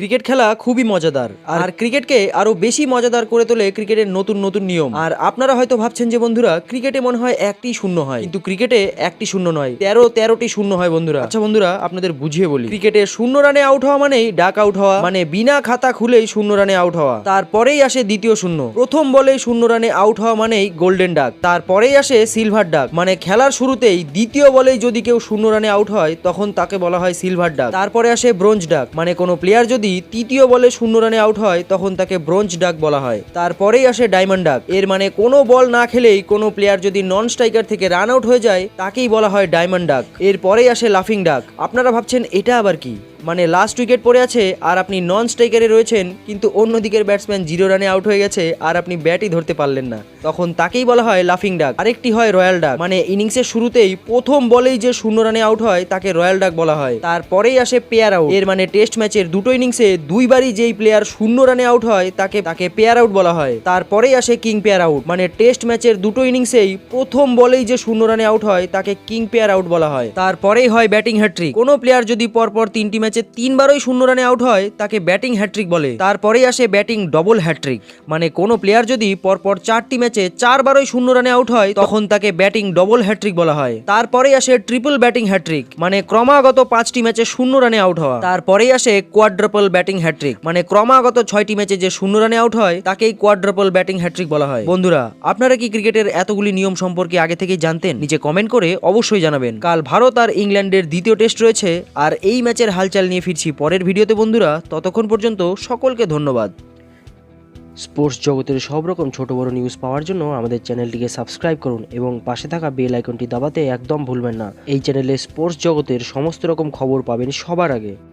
Cricket খেলা খুবই মজাদার। আর ক্রিকেটকে আরও বেশি মজাদার করে তোলে ক্রিকেটের নতুন নতুন নিয়ম। আর আপনারা হয়তো ভাবছেন যে, বন্ধুরা, ক্রিকেটে মনে হয় একটি শূন্য হয়। কিন্তু ক্রিকেটে একটি শূন্য নয়, তেরো তেরোটি শূন্য হয়, বন্ধুরা। আচ্ছা বন্ধুরা, আপনাদের বুঝিয়ে বলি। ক্রিকেটে শূন্য রানে আউট হওয়া মানেই ডাক আউট হওয়া মানে বিনা খাতা খুলেই শূন্য রানে আউট হওয়া। তারপরেই আসে দ্বিতীয় শূন্য। প্রথম বলেই শূন্য রানে আউট হওয়া মানেই গোল্ডেন ডাক তারপরেই আসে সিলভার ডাক মানে খেলার শুরুতেই দ্বিতীয় বলেই যদি কেউ শূন্য রানে আউট হয়, তখন তাকে বলা হয় সিলভার ডাক তারপরে আসে ব্রোঞ্জ ডাক মানে কোনো প্লেয়ার যদি তৃতীয় বলে শূন্য রানে আউট হয়, তখন তাকে ব্রোঞ্জ ডাক বলা হয়। তারপরেই আসে ডায়মন্ড ডাক। এর মানে কোনো বল না খেলেই কোনো প্লেয়ার যদি নন স্ট্রাইকার থেকে রান আউট হয়ে যায়, তাকেই বলা হয় ডায়মন্ড ডাক। এরপরেই আসে লাফিং ডাক। আপনারা ভাবছেন, এটা আবার কি? মানে লাস্ট উইকেট পড়ে আছে, আর আপনি নন স্ট্রাইকারে রয়েছেন, কিন্তু অন্য দিকের ব্যাটসম্যান জিরো রানে আউট হয়ে গেছে, আর আপনি ব্যাটই ধরতে পারলেন না। তখন তাকেই বলা হয় লাফিং ডাক। আরেকটি হয় রয়্যাল ডাক। মানে ইনিংসের শুরুতেই প্রথম বলেই যে শূন্য রানে আউট হয়, তাকে রয়্যাল ডাক বলা হয়। তারপরেই আসে পেয়ার আউট। এর মানে টেস্ট ম্যাচের দুটো ইনিংসে দুইবারই যেই প্লেয়ার শূন্য রানে আউট হয়, তাকে তাকে পেয়ার আউট বলা হয়। তারপরেই আসে কিং পেয়ার আউট মানে টেস্ট ম্যাচের দুটো ইনিংসেই প্রথম বলেই যে শূন্য রানে আউট হয়, তাকে কিং পেয়ার আউট বলা হয়। তারপরেই হয় ব্যাটিং হ্যাট্রিক কোনো প্লেয়ার যদি পরপর তিনটি ম্যাচে তিনবারই শূন্য রানে আউট হয়, তাকে ব্যাটিং হ্যাট্রিক বলে। তারপরেই আসে ব্যাটিং ডবল হ্যাট্রিক মানে কোনো প্লেয়ার যদি পরপর চারটি ম্যাচে চারবারই শূন্য রানে আউট হয়, তখন তাকে ব্যাটিং ডবল হ্যাট্রিক বলা হয়। তারপরেই আসে ট্রিপল ব্যাটিং হ্যাট্রিক মানে ক্রমাগত পাঁচটি ম্যাচে শূন্য রানে আউট হওয়া। তারপরেই আসে কোয়াড্রাপল ব্যাটিং হ্যাট্রিক মানে ক্রমাগত ছয়টি ম্যাচে যে শূন্য রানে আউট হয়, তাকেই কোয়াড্রাপল ব্যাটিং হ্যাট্রিক বলা হয়। বন্ধুরা, আপনারা কি ক্রিকেটের এতগুলি নিয়ম সম্পর্কে আগে থেকেই জানতেন? নিচে কমেন্ট করে অবশ্যই জানাবেন। কাল ভারত আর ইংল্যান্ডের দ্বিতীয় টেস্ট রয়েছে, আর এই ম্যাচের হালচাল নিয়ে ফিরছি পরের ভিডিওতে বন্ধুরা। ততক্ষণ পর্যন্ত সকলকে ধন্যবাদ। স্পোর্টস জগতের সব রকম ছোট বড় নিউজ পাওয়ার জন্য আমাদের চ্যানেলটিকে সাবস্ক্রাইব করুন এবং পাশে থাকা বেল আইকনটি দাবাতে একদম ভুলবেন না। এই চ্যানেলে স্পোর্টস জগতের সমস্ত রকম খবর পাবেন সবার আগে।